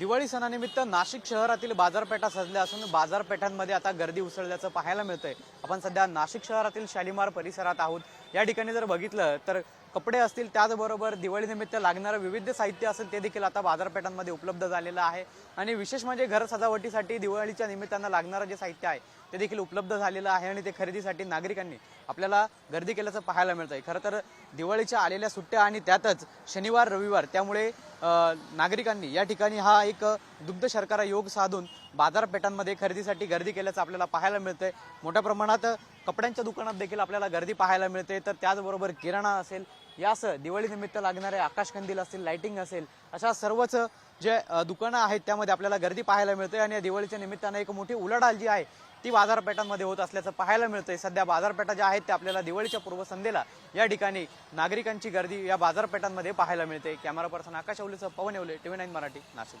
दिवाळी सणानिमित्त नाशिक शहरातील बाजारपेठा सजल्या असून बाजारपेठांमध्ये आता गर्दी उसळल्याचं पाहायला मिळतंय. आपण सध्या नाशिक शहरातील शालिमार परिसरात आहोत. या ठिकाणी जर बघितलं तर कपडे असतील त्याचबरोबर दिवाळीनिमित्त लागणारं विविध साहित्य असेल ते देखील आता बाजारपेठांमध्ये उपलब्ध झालेलं आहे. आणि विशेष म्हणजे घर सजावटीसाठी दिवाळीच्या निमित्तानं लागणारं जे साहित्य आहे ते देखील उपलब्ध झालेलं आहे आणि ते खरेदीसाठी नागरिकांनी आपल्याला गर्दी केल्याचं पाहायला मिळतं आहे खरं तर दिवाळीच्या आलेल्या सुट्ट्या आणि त्यातच शनिवार रविवार त्यामुळे नागरिकांनी या ठिकाणी हा एक दुग्ध शर्करा योग साधून बाजारपेठांमध्ये खरेदीसाठी गर्दी केल्याचं आपल्याला पाहायला मिळतंय. मोठ्या प्रमाणात कपड्यांच्या दुकानात देखील आपल्याला गर्दी पाहायला मिळते. तर त्याचबरोबर किराणा असेल यास दिवाळीनिमित्त लागणारे आकाशकंदील असतील लाइटिंग असेल अशा सर्वच जे दुकानं आहेत त्यामध्ये आपल्याला गर्दी पाहायला मिळते आणि या दिवाळीच्या निमित्तानं एक मोठी उलाढाल जी आहे ती बाजारपेठांमध्ये होत असल्याचं पाहायला मिळतंय. सध्या बाजारपेठा ज्या आहेत त्या आपल्याला दिवाळीच्या पूर्वसंध्येला या ठिकाणी नागरिकांची गर्दी या बाजारपेठांमध्ये पाहायला मिळते. कॅमेरा पर्सन आकाश अवलेचं पवन येवले टीव्ही नाईन मराठी नाशिक.